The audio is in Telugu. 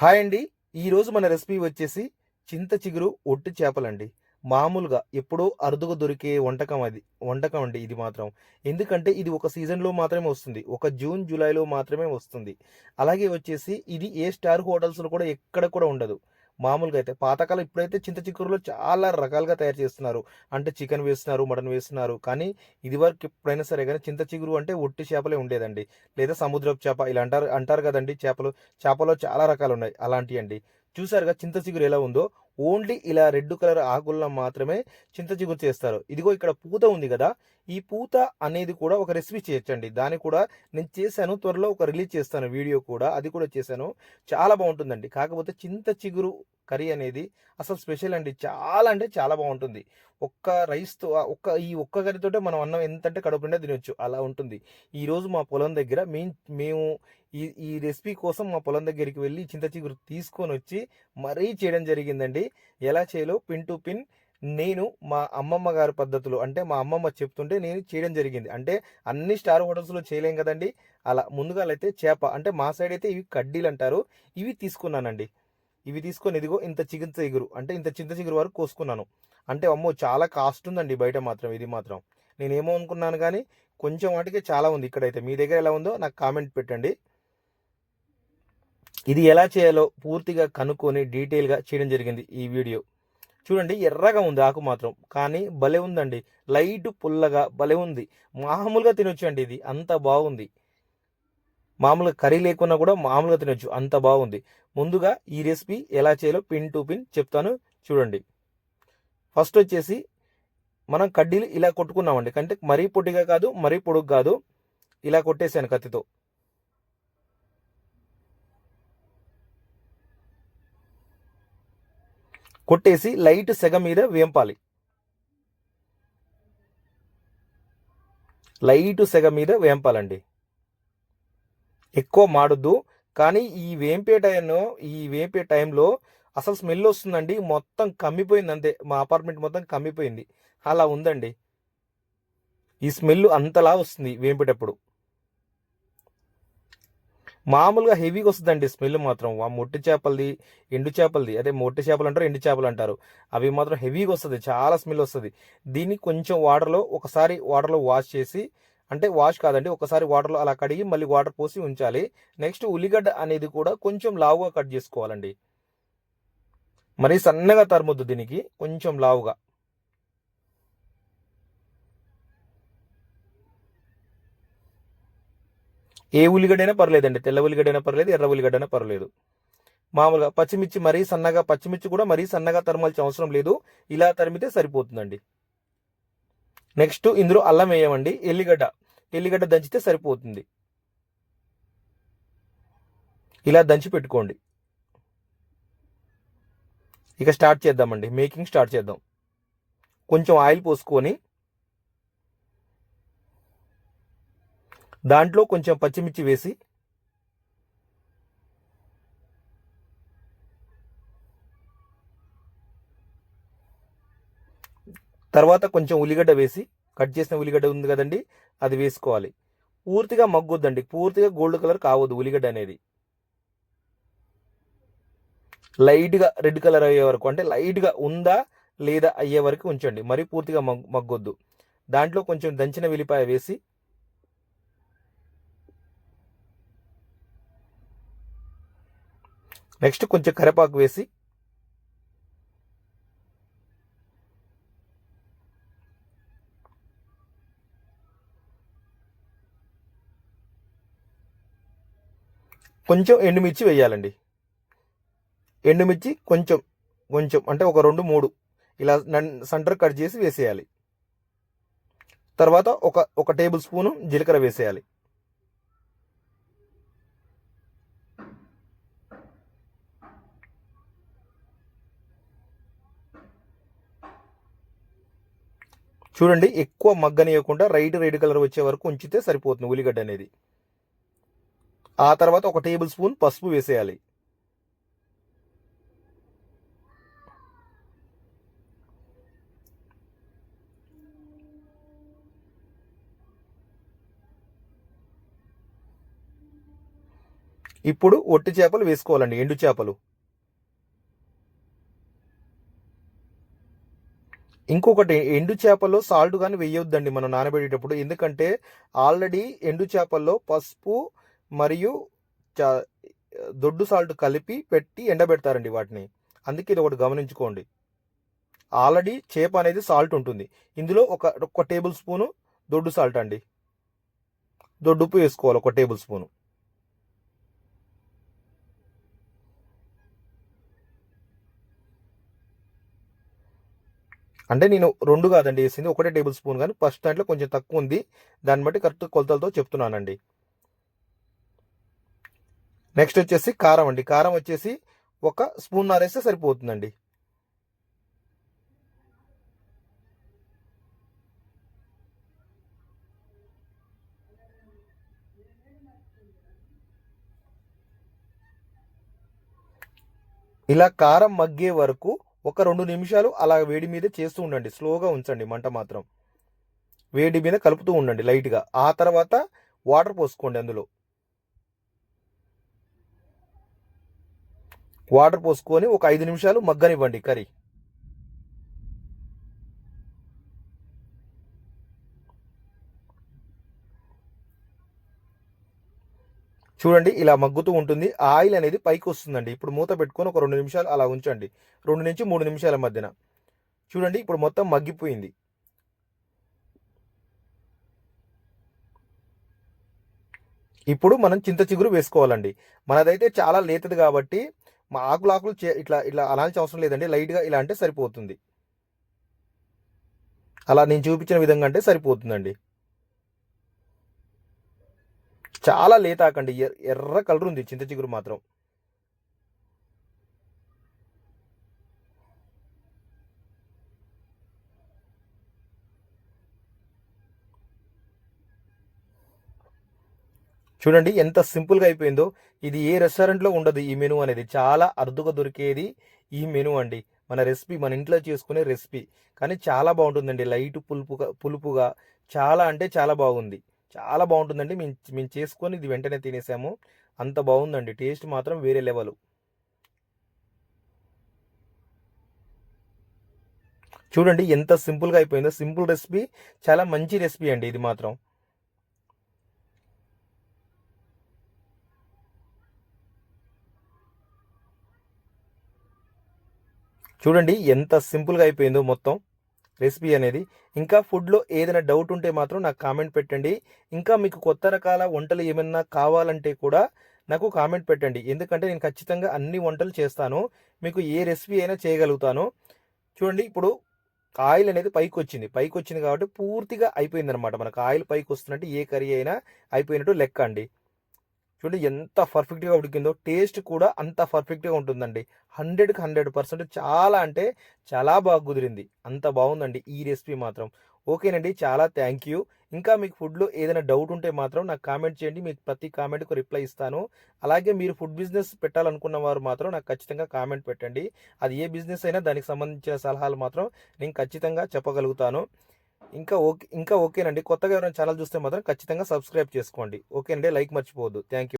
హాయ్ అండి. ఈరోజు మన రెసిపీ వచ్చేసి చింత చిగురు ఒట్టి చేపలండి. మామూలుగా ఎప్పుడో అరుదుగా దొరికే వంటకం అది వంటకం అండి ఇది మాత్రం. ఎందుకంటే ఇది ఒక సీజన్లో మాత్రమే వస్తుంది. ఒక జూన్ జూలైలో మాత్రమే వస్తుంది. అలాగే వచ్చేసి ఇది ఏ స్టార్ హోటల్స్లో కూడా ఎక్కడ కూడా ఉండదు. మామూలుగా అయితే పాతకాలం ఇప్పుడైతే చింత చిక్కురులో చాలా రకాలుగా తయారు చేస్తున్నారు. అంటే చికెన్ వేస్తున్నారు మటన్ వేస్తున్నారు. కానీ ఇదివరకు ఎప్పుడైనా సరే కానీ చింత చిగురు అంటే ఒట్టి చేపలే ఉండేదండి. లేదా సముద్రపు చేప ఇలా అంటారు అంటారు కదండి చేపలు. చేపలో చాలా రకాలు ఉన్నాయి అలాంటివి అండి చూసారుగా చింత చిగురు ఎలా ఉందో? ఓన్లీ ఇలా రెడ్ కలర్ ఆకుల్లో మాత్రమే చింత చిగురు చేస్తారు. ఇదిగో ఇక్కడ పూత ఉంది కదా ఈ పూత అనేది కూడా ఒక రెసిపీ చేయొచ్చండి. దాన్ని కూడా నేను చేశాను త్వరలో ఒక రిలీజ్ చేస్తాను వీడియో కూడా అది కూడా చేశాను. చాలా బాగుంటుందండి. కాకపోతే చింత చిగురు కర్రీ అనేది అసలు స్పెషల్ అండి. చాలా అంటే చాలా బాగుంటుంది. ఒక్క రైస్తో ఒక్క ఈ ఒక్క కర్రీతోటే మనం అన్నం ఎంతంటే కడుపు నిండా తినొచ్చు. అలా ఉంటుంది. ఈరోజు మా పొలం దగ్గర మే మేము ఈ ఈ రెసిపీ కోసం మా పొలం దగ్గరికి వెళ్ళి చింత చిగురు తీసుకొని వచ్చి మరీ చేయడం జరిగిందండి. ఎలా చేయాలో పిన్ టు పిన్ నేను మా అమ్మమ్మ గారి పద్ధతులు అంటే మా అమ్మమ్మ చెప్తుంటే నేను చేయడం జరిగింది. అంటే అన్ని స్టార్ హోటల్స్లో చేయలేం కదండి. అలా ముందుగా అయితే చేప అంటే మా సైడ్ అయితే ఇవి కడ్డీలు అంటారు. ఇవి తీసుకున్నానండి. ఇవి తీసుకొని ఇదిగో ఇంత చింత చిగురు అంటే ఇంత చింత చిగురు వరకు కోసుకున్నాను. అంటే అమ్మో చాలా కాస్ట్ ఉందండి బయట మాత్రం ఇది మాత్రం. నేనేమో అనుకున్నాను కానీ కొంచెం వాటికి చాలా ఉంది ఇక్కడైతే. మీ దగ్గర ఎలా ఉందో నాకు కామెంట్ పెట్టండి. ఇది ఎలా చేయాలో పూర్తిగా కనుక్కొని డీటెయిల్గా చేయడం జరిగింది ఈ వీడియో. చూడండి ఎర్రగా ఉంది ఆకు మాత్రం. కానీ భలే ఉందండి. లైట్ పుల్లగా భలే ఉంది. మామూలుగా తినొచ్చండి ఇది. అంత బాగుంది. మామూలుగా కర్రీ లేకున్నా కూడా మామూలుగా తినొచ్చు. అంత బాగుంది. ముందుగా ఈ రెసిపీ ఎలా చేయాలో పిన్ టు పిన్ చెప్తాను చూడండి. ఫస్ట్ వచ్చేసి మనం కడ్డీలు ఇలా కొట్టుకున్నామండి. అంటే మరీ పొట్టిగా కాదు మరీ పొడుగు కాదు. ఇలా కొట్టేసాను కత్తితో. కొట్టేసి లైట్ సెగ మీద వేంపాలి. లైట్ సెగ మీద వేంపాలండి. ఎక్కువ మాడొద్దు. కానీ ఈ వేంపే టైంలో ఈ వేంపే టైంలో అసలు స్మెల్ వస్తుందండి. మొత్తం కమ్మిపోయింది అంతే. మా అపార్ట్మెంట్ మొత్తం కమ్మిపోయింది. అలా ఉందండి. ఈ స్మెల్ అంతలా వస్తుంది వేంపేటప్పుడు. మామూలుగా హెవీగా వస్తుందండి స్మెల్ మాత్రం. ఆ మొట్టి చేపలది ఎండు చేపలది అదే మొట్టి చేపలు అంటారు ఎండు చేపలు అంటారు. అవి మాత్రం హెవీగా వస్తుంది. చాలా స్మెల్ వస్తుంది. దీన్ని కొంచెం వాటర్లో ఒకసారి వాటర్లో వాష్ చేసి అంటే వాష్ కాదండి ఒకసారి వాటర్లో అలా కడిగి మళ్ళీ వాటర్ పోసి ఉంచాలి. నెక్స్ట్ ఉల్లిగడ్డ అనేది కూడా కొంచెం లావుగా కట్ చేసుకోవాలండి. మరీ సన్నగా తరుముద్దు దీనికి కొంచెం లావుగా. ఏ ఉల్లిగడ్డైనా పర్లేదండి తెల్ల ఉల్లిగడ్డైనా పర్లేదు ఎర్ర ఉల్లిగడ్డైనా పర్లేదు. మామూలుగా పచ్చిమిర్చి మరీ సన్నగా పచ్చిమిర్చి కూడా మరీ సన్నగా తరమాల్సిన అవసరం లేదు. ఇలా తరిమితే సరిపోతుందండి. నెక్స్ట్ ఇందులో అల్లం వేయమండి. ఎల్లిగడ్డ. ఎల్లిగడ్డ దంచితే సరిపోతుంది. ఇలా దంచి పెట్టుకోండి. ఇక స్టార్ట్ చేద్దామండి. మేకింగ్ స్టార్ట్ చేద్దాం. కొంచెం ఆయిల్ పోసుకొని దాంట్లో కొంచెం పచ్చిమిర్చి వేసి తర్వాత కొంచెం ఉల్లిగడ్డ వేసి కట్ చేసిన ఉల్లిగడ్డ ఉంది కదండి అది వేసుకోవాలి. పూర్తిగా మగ్గొద్దండి పూర్తిగా గోల్డ్ కలర్ కావద్దు ఉల్లిగడ్డ అనేది. లైట్గా రెడ్ కలర్ అయ్యే వరకు అంటే లైట్గా ఉందా లేదా అయ్యే వరకు ఉంచండి మరి పూర్తిగా మగ్ మగ్గొద్దు. దాంట్లో కొంచెం దంచిన వెల్లిపాయ వేసి నెక్స్ట్ కొంచెం కరివేపాకు వేసి కొంచెం ఎండుమిర్చి వేయాలండి. ఎండుమిర్చి కొంచెం కొంచెం అంటే ఒక రెండు మూడు ఇలా సెంటర్ కట్ చేసి వేసేయాలి. తర్వాత ఒక ఒక టేబుల్ స్పూను జీలకర్ర వేసేయాలి. చూడండి ఎక్కువ మగ్గనియకుండా రైట్ రెడ్ కలర్ వచ్చే వరకు ఉంచితే సరిపోతుంది ఉల్లిగడ్డ అనేది. ఆ తర్వాత ఒక టేబుల్ స్పూన్ పసుపు వేసేయాలి. ఇప్పుడు ఒట్టి చేపలు వేసుకోవాలండి ఎండు చేపలు. ఇంకొకటి ఎండు చేపల్లో సాల్ట్ కానీ వేయొద్దండి మనం నానబెట్టేటప్పుడు. ఎందుకంటే ఆల్రెడీ ఎండు చేపల్లో పసుపు మరియు చ- దొడ్డు సాల్ట్ కలిపి పెట్టి ఎండబెడతారండి వాటిని. అందుకే ఇది ఒకటి గమనించుకోండి. ఆల్రెడీ చేప అనేది సాల్ట్ ఉంటుంది. ఇందులో ఒక ఒక టేబుల్ స్పూను దొడ్డు సాల్ట్ అండి. దొడ్డు ఉప్పు వేసుకోవాలి ఒక టేబుల్ స్పూను. అంటే నేను రెండు కాదండి వేసింది. ఒకటే టేబుల్ స్పూన్ కానీ ఫస్ట్ దాంట్లో కొంచెం తక్కువ ఉంది. దాన్ని బట్టి కరెక్ట్ కొలతలతో చెప్తున్నానండి. నెక్స్ట్ వచ్చేసి కారం అండి. కారం వచ్చేసి ఒక స్పూన్ నారేస్తే సరిపోతుందండి. ఇలా కారం మగ్గే వరకు ఒక రెండు నిమిషాలు అలా వేడి మీద చేస్తూ ఉండండి. స్లోగా ఉంచండి మంట మాత్రం. వేడి మీద కలుపుతూ ఉండండి లైట్గా. ఆ తర్వాత వాటర్ పోసుకోండి అందులో. వాటర్ పోసుకొని ఒక ఐదు నిమిషాలు మగ్గనివ్వండి కర్రీ. చూడండి ఇలా మగ్గుతూ ఉంటుంది. ఆయిల్ అనేది పైకి వస్తుందండి. ఇప్పుడు మూత పెట్టుకొని ఒక రెండు నిమిషాలు అలా ఉంచండి. రెండు నుంచి మూడు నిమిషాల మధ్యన. చూడండి ఇప్పుడు మొత్తం మగ్గిపోయింది. ఇప్పుడు మనం చింత చిగురు వేసుకోవాలండి. మనదైతే చాలా లేతది కాబట్టి మా ఆకులు ఆకులు చే- ఇట్లా ఇట్లా అలాంటి అవసరం లేదండి. లైట్గా ఇలా అంటే సరిపోతుంది. అలా నేను చూపించిన విధంగా అంటే సరిపోతుందండి. చాలా లేతాకండి ఎర్ర కలర్ ఉంది. చింత చిగురు మాత్రం. చూడండి ఎంత సింపుల్గా అయిపోయిందో. ఇది ఏ రెస్టారెంట్లో ఉండదు ఈ మెనూ అనేది. చాలా అరుదుగా దొరికేది ఈ మెనూ అండి. మన రెసిపీ మన ఇంట్లో చేసుకునే రెసిపీ. కానీ చాలా బాగుంటుందండి. లైట్ పులుపుగా పులుపుగా చాలా అంటే చాలా బాగుంది. చాలా బాగుంటుందండి. మేము మేము చేసుకొని ఇది వెంటనే తినేసాము. అంత బాగుందండి. టేస్ట్ మాత్రం వేరే లెవెల్. చూడండి ఎంత సింపుల్గా అయిపోయిందో. సింపుల్ రెసిపీ చాలా మంచి రెసిపీ అండి ఇది మాత్రం. చూడండి ఎంత సింపుల్గా అయిపోయిందో మొత్తం రెసిపీ అనేది. ఇంకా ఫుడ్లో ఏదైనా డౌట్ ఉంటే మాత్రం నాకు కామెంట్ పెట్టండి. ఇంకా మీకు కొత్త రకాల వంటలు ఏమైనా కావాలంటే కూడా నాకు కామెంట్ పెట్టండి. ఎందుకంటే నేను ఖచ్చితంగా అన్ని వంటలు చేస్తాను. మీకు ఏ రెసిపీ అయినా చేయగలుగుతాను. చూడండి ఇప్పుడు ఆయిల్ అనేది పైకి వచ్చింది. పైకి వచ్చింది కాబట్టి పూర్తిగా అయిపోయింది అనమాట మనకు ఆయిల్ పైకి వస్తున్నట్టు ఏ కర్రీ అయినా అయిపోయినట్టు లెక్క అండి. చూడండి ఎంత పర్ఫెక్ట్గా ఉడికిందో టేస్ట్ కూడా అంత పర్ఫెక్ట్గా ఉంటుందండి. హండ్రెడ్కి హండ్రెడ్ పర్సెంట్ చాలా అంటే చాలా బాగా కుదిరింది. అంత బాగుందండి ఈ రెసిపీ మాత్రం. ఓకేనండి చాలా థ్యాంక్ యూ ఇంకా మీకు ఫుడ్లో ఏదైనా డౌట్ ఉంటే మాత్రం నాకు కామెంట్ చేయండి. మీకు ప్రతి కామెంట్కు రిప్లై ఇస్తాను. అలాగే మీరు ఫుడ్ బిజినెస్ పెట్టాలనుకున్న వారు మాత్రం నాకు ఖచ్చితంగా కామెంట్ పెట్టండి. అది ఏ బిజినెస్ అయినా దానికి సంబంధించిన సలహాలు మాత్రం నేను ఖచ్చితంగా చెప్పగలుగుతాను. ఇంకా ఓకే ఇంకా ఓకేనండి. కొత్తగా ఎవరైనా ఛానల్ చూస్తే మాత్రం ఖచ్చితంగా సబ్స్క్రైబ్ చేసుకోండి. ఓకే అండి లైక్ మర్చిపోవద్దు. Thank you.